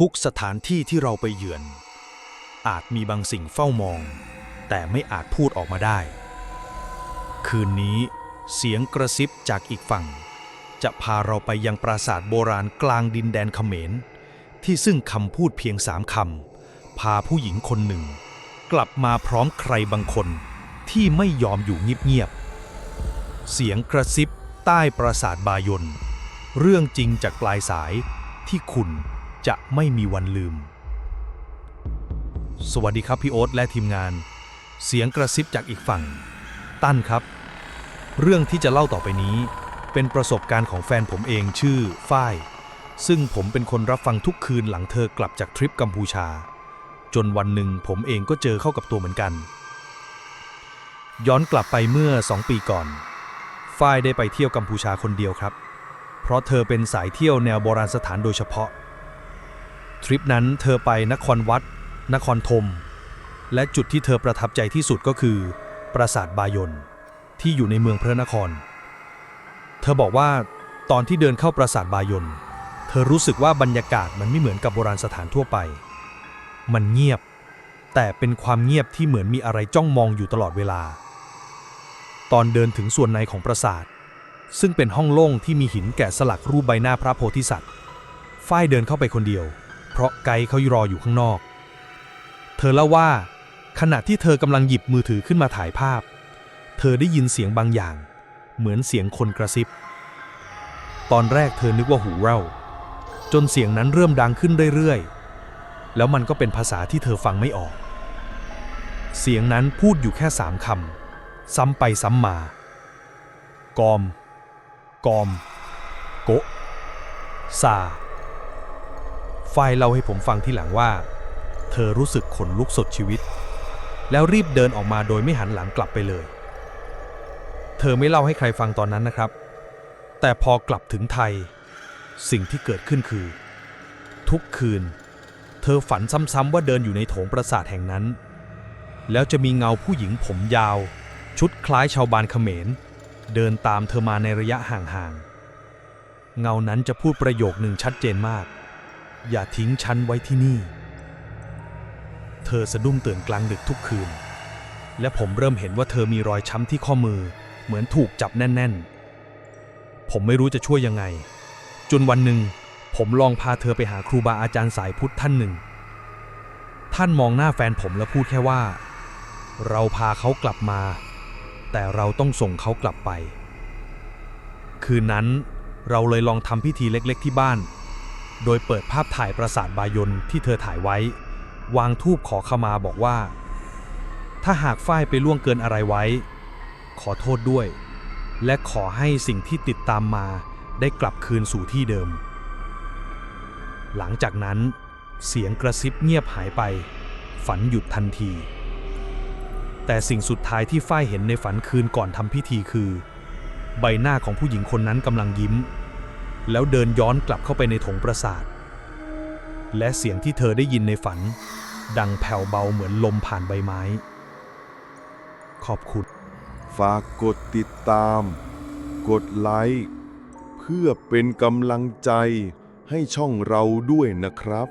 ทุกสถานที่ที่เราไปเยือน อาจมีบางสิ่งเฝ้ามอง แต่ไม่อาจพูดออกมาได้ คืนนี้เสียงกระซิบจากอีกฝั่ง จะพาเราไปยังปราสาทโบราณกลางดินแดนเขมร ที่ซึ่งคำพูดเพียงสามคำพาผู้หญิงคนหนึ่ง กลับมาพร้อมใครบางคนที่ไม่ยอมอยู่เงียบๆเสียงกระซิบใต้ปราสาทบายนเรื่องจริงจากปลายสายที่คุณ จะไม่มีวันลืม สวัสดีครับพี่โอ๊ตและทีมงาน เสียงกระซิบจากอีกฝั่ง ตั้นครับ เรื่องที่จะเล่าต่อไปนี้ เป็นประสบการณ์ของแฟนผมเองชื่อฝ้าย ซึ่งผมเป็นคนรับฟังทุกคืนหลังเธอกลับจากทริปกัมพูชา จนวันหนึ่งผมเองก็เจอเข้ากับตัวเหมือนกัน ย้อนกลับไปเมื่อ2ปีก่อนฝ้ายได้ไปเที่ยวกัมพูชาคนเดียวครับ เพราะเธอเป็นสายเที่ยวแนวโบราณสถานโดยเฉพาะ ทริปนั้นเธอไปนครวัด นครธม และจุดที่เธอประทับใจที่สุดก็คือ ปราสาทบายนที่อยู่ในเมืองพระนคร เธอบอกว่าตอนที่เดินเข้าปราสาทบายนเธอรู้สึกว่าบรรยากาศมันไม่เหมือนกับโบราณสถานทั่วไป มันเงียบ แต่เป็นความเงียบที่เหมือนมีอะไรจ้องมองอยู่ตลอดเวลา ตอนเดินถึงส่วนในของปราสาท ซึ่งเป็นห้องโล่งที่มีหินแกะสลักรูปใบหน้าพระโพธิสัตว์ ฝ้ายเดินเข้าไปคนเดียว เพราะไกด์เขารออยู่ข้างนอก เธอเล่าว่า ขณะที่เธอกำลังหยิบมือถือขึ้นมาถ่ายภาพ เธอได้ยินเสียงบางอย่าง เหมือนเสียงคนกระซิบ ตอนแรกเธอนึกว่าหูเราจนเสียงนั้นเริ่มดังขึ้นเรื่อยๆ แล้วมันก็เป็นภาษาที่เธอฟังไม่ออก เสียงนั้นพูดอยู่แค่สามคำ ซ้ำไปซ้ำมา กอม กอม โกะซา ไฟล์เล่าให้ผมฟังที่หลังว่า เธอรู้สึกขนลุกสดชีวิต แล้วรีบเดินออกมาโดยไม่หันหลังกลับไปเลย เธอไม่เล่าให้ใครฟังตอนนั้นนะครับ แต่พอกลับถึงไทย สิ่งที่เกิดขึ้นคือ ทุกคืน เธอฝันซ้ำๆว่าเดินอยู่ในโถงปราสาทแห่งนั้น แล้วจะมีเงาผู้หญิงผมยาว ชุดคล้ายชาวบานเขมร เดินตามเธอมาในระยะห่างๆเงานั้นจะพูดประโยคหนึ่งชัดเจนมาก อย่าทิ้งฉันไว้ที่นี่ เธอสะดุ้งตื่นกลางดึกทุกคืน และผมเริ่มเห็นว่าเธอมีรอยช้ำที่ข้อมือ เหมือนถูกจับแน่น ๆ ผมไม่รู้จะช่วยยังไง จนวันหนึ่ง ผมลองพาเธอไปหาครูบาอาจารย์สายพุทธท่านหนึ่ง ท่านมองหน้าแฟนผมแล้วพูดแค่ว่า เราพาเขากลับมา แต่เราต้องส่งเขากลับไป คืนนั้นเราเลยลองทำพิธีเล็ก ๆ ที่บ้าน โดยเปิดภาพถ่ายปราสาทบายนที่เธอถ่ายไว้ วางทูบขอขมาบอกว่า ถ้าหากฝ้ายไปล่วงเกินอะไรไว้ ขอโทษด้วย และขอให้สิ่งที่ติดตามมาได้กลับคืนสู่ที่เดิม หลังจากนั้น เสียงกระซิบเงียบหายไป ฝันหยุดทันที แต่สิ่งสุดท้ายที่ฝ้ายเห็นในฝันคืนก่อนทำพิธีคือ ใบหน้าของผู้หญิงคนนั้นกำลังยิ้ม แล้วเดินย้อนกลับเข้าไปในถงปราสาท และเสียงที่เธอได้ยินในฝัน ดังแผ่วเบาเหมือนลมผ่านใบไม้ ขอบคุณ ฝากกดติดตาม กดไลค์ เพื่อเป็นกำลังใจให้ช่องเราด้วยนะครับ